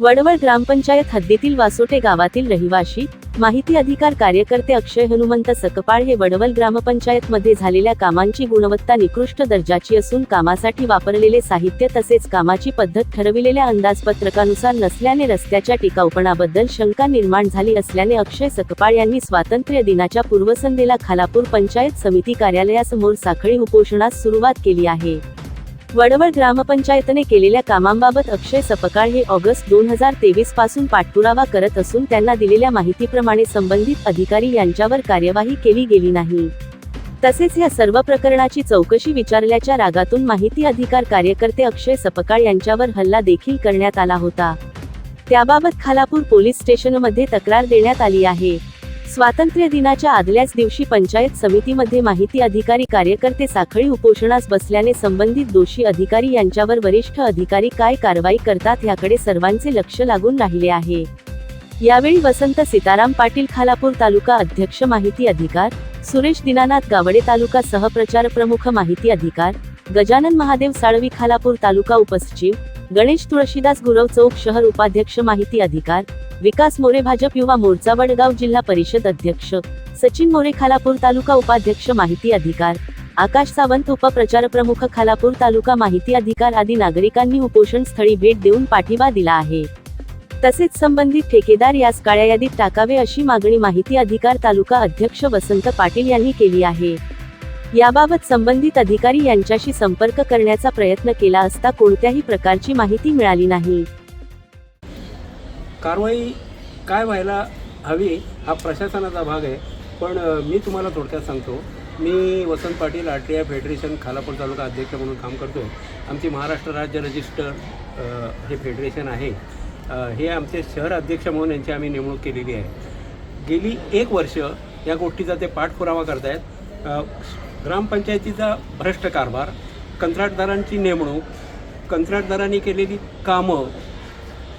वडवळ ग्रामपंचायत हद्दीतील वासोटे गावातील रहिवाशी माहिती अधिकार कार्यकर्ते अक्षय हनुमंत सकपाळ हे वडवल ग्रामपंचायत मध्ये झालेल्या कामांची गुणवत्ता निकृष्ट दर्जाची असून कामासाठी वापरलेले साहित्य तसेच कामाची पद्धत ठरविलेल्या अंदाजपत्रकानुसार नसल्याने रस्त्याच्या टिकाऊपणाबद्दल शंका निर्माण झाली असल्याने अक्षय सकपाळ यांनी स्वातंत्र्य दिनाच्या पूर्वसंध्येला खालापूर पंचायत समिती कार्यालयासमोर साखळी उपोषणास सुरुवात केली आहे. वडवळ ग्रामपंचायतने केलेल्या कामांबाबत अक्षय सपकाळ हे ऑगस्ट दोन हजार तेवीसपासून पाठपुरावा करत असून त्यांना दिलेल्या माहितीप्रमाणे संबंधित अधिकारी यांच्यावर कार्यवाही केली गेली नाही. तसेच या सर्व प्रकरणाची चौकशी विचारल्याच्या रागातून माहिती अधिकार कार्यकर्ते अक्षय सपकाळ यांच्यावर हल्ला देखील करण्यात आला होता. त्याबाबत खालापूर पोलीस स्टेशनमध्ये तक्रार देण्यात आली आहे. स्वातंत्र्य दिनाच्या आदल्याच दिवशी पंचायत समितीमध्ये माहिती अधिकारी कार्यकर्ते साखळी उपोषणास बसल्याने संबंधित दोषी अधिकारी यांच्यावर वरिष्ठ अधिकारी काय कारवाई करतात याकडे सर्वांचे लक्ष लागून राहिले आहे. यावेळी वसंत सीताराम पाटील खालापूर तालुका अध्यक्ष माहिती अधिकार सुरेश दिनानाथ गावडे तालुका सहप्रचार प्रमुख माहिती अधिकार गजानन महादेव साळवी खालापूर तालुका उपसचिव गणेश तुळशीदास गुरव चौक शहर उपाध्यक्ष माहिती अधिकार विकास मोरे भाजप युवा मोर्चा वडगाव जिल्हा परिषद अध्यक्ष सचिन मोरे खालापूर तालुका उपाध्यक्ष माहिती अधिकार आकाश सावंत उपप्रचार प्रमुख खालापूर तालुका माहिती अधिकार आदी नागरिकांनी उपोषण स्थळी भेट देऊन पाठिंबा दिला आहे. तसेच संबंधित ठेकेदार यास काळ्या यादीत टाकावे अशी मागणी माहिती अधिकार तालुका अध्यक्ष वसंत पाटील यांनी केली आहे. याबाबत संबंधित अधिकारी यांच्याशी संपर्क करण्याचा प्रयत्न केला असता कोणत्याही प्रकारची माहिती मिळाली नाही. कारवाई काय व्हायला हवी हा प्रशासनाचा भाग आहे. पण मी तुम्हाला थोडक्यात सांगतो. मी वसंत पाटील आर फेडरेशन खालापूर तालुका अध्यक्ष म्हणून काम करतो. आमची महाराष्ट्र राज्य रजिस्टर हे फेडरेशन आहे. हे आमचे शहर अध्यक्ष म्हणून यांची आम्ही नेमणूक केलेली आहे. गेली एक वर्ष या गोष्टीचा ते पाठपुरावा करतायत. आहेत ग्रामपंचायतीचा भ्रष्ट कारभार कंत्राटदारांची नेमणूक कंत्राटदारांनी केलेली कामं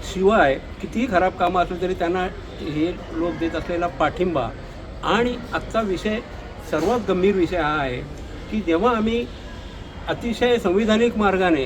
शिवाय कितीही खराब कामं असली तरी त्यांना हे लोक देत असलेला पाठिंबा. आणि आजचा विषय सर्वात गंभीर विषय हा आहे की जेव्हा आम्ही अतिशय संविधानिक मार्गाने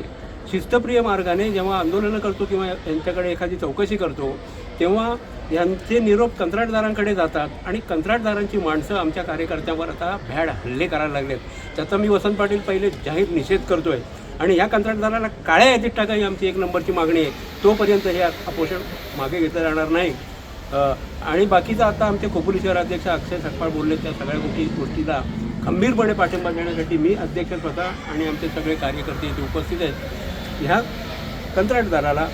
शिस्तप्रिय मार्गाने जेव्हा आंदोलनं करतो किंवा यांच्याकडे एखादी चौकशी करतो तेव्हा यांचे निरोप कंत्राटदारांकडे जातात आणि कंत्राटदारांची माणसं आमच्या कार्यकर्त्यांवर आता भ्याड हल्ले करायला लागलेत. त्याचा मी वसंत पाटील पहिले जाहीर निषेध करतो आहे आणि ह्या कंत्राटदाराला काळ्या यादीत टाका ही आमची एक नंबरची मागणी आहे. तोपर्यंत हे अपोषण मागे घेतलं जाणार नाही. आणि बाकीचं आता आमचे खोपोली शहराध्यक्ष अक्षय सकपाळ बोलले त्या सगळ्या गोष्टी गोष्टीला खंबीरपणे पाठिंबा देण्यासाठी मी अध्यक्ष स्वतः आणि आमचे सगळे कार्यकर्ते इथे उपस्थित आहेत. ह्या कंत्राटदाराला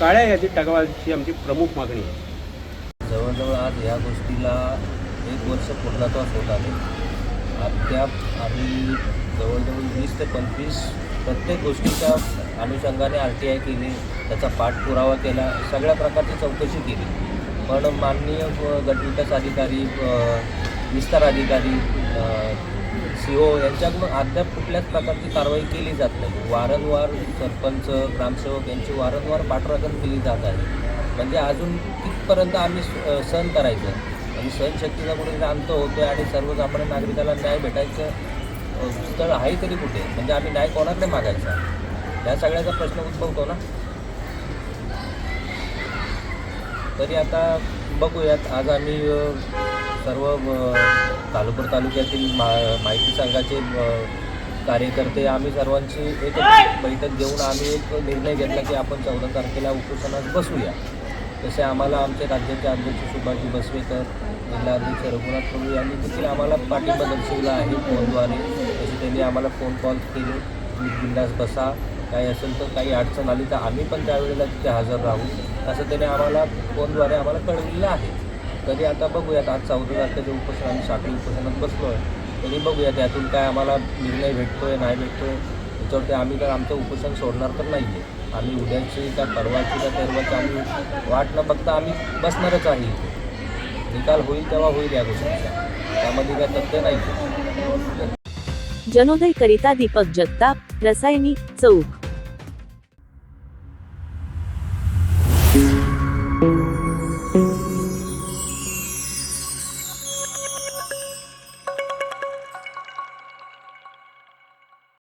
काळ्या यादीत टाकावाची आमची प्रमुख मागणी आहे. जवळजवळ आज ह्या गोष्टीला एक वर्ष पूर्णत्वास होत आले अद्याप आम्ही जवळजवळ वीस ते पंचवीस प्रत्येक गोष्टीच्या अनुषंगाने आर टी आय केली त्याचा पाठपुरावा केला सगळ्या प्रकारची चौकशी केली. पण माननीय गटविकास अधिकारी विस्तार अधिकारी सी ओ यांच्याकडून अद्याप कुठल्याच प्रकारची कारवाई केली जात नाही. वारंवार सरपंच ग्रामसेवक यांची वारंवार पाठराखण केली जात आहे. म्हणजे अजून कितपर्यंत आम्ही स- सहन करायचं. आणि सहनशक्तीचा कुठे अंत होतो आणि सर्वसामान्य नागरिकाला न्याय भेटायचं अ, स्थळ आहे तरी कुठे? म्हणजे आम्ही न्याय कोणाकडे मागायचा? या सगळ्याचा प्रश्न उद्भवतो ना? तरी आता बघूयात. आज आम्ही सर्व अ, तालुक्यातील मा माहिती संघाचे कार्यकर्ते आम्ही सर्वांची एक बैठक घेऊन आम्ही एक निर्णय घेतला की आपण चौदा तारखेला उपोषणात बसूया. तसे आम्हाला आमचे राज्याचे अध्यक्ष सुभाषजी बसवेकर जिल्हा अध्यक्ष रघुनाथ प्रभू यांनी देखील आम्हाला पाठिंबा दर्शवला आहे फोनद्वारे. त्यांनी आम्हाला फोन कॉल केले. तुम्ही बिंदास बसा. काही असेल तर काही अडचण आली तर आम्ही पण त्यावेळेला तिथे हजर राहू. असं त्याने आम्हाला फोनद्वारे आम्हाला कळविलेलं आहे. तरी आता बघूयात आज चौदा तारखेचे उपोषण आम्ही साखळी उपोषणात बसलो आहे तरी बघूया त्यातून काय आम्हाला निर्णय भेटतो आहे नाही भेटतो आहे त्याच्यावरती आम्ही तर आमचं उपोषण सोडणार तर नाही आहे आम्ही उद्याची त्या परवाची त्या तेरवाची आम्ही वाट न बघता आम्ही बसणारच आहे निकाल होईल तेव्हा होईल या गोष्टीचा. त्यामध्ये काय तथ्य नाही जनोदय करिता दीपक जगताप रसायनी चौक.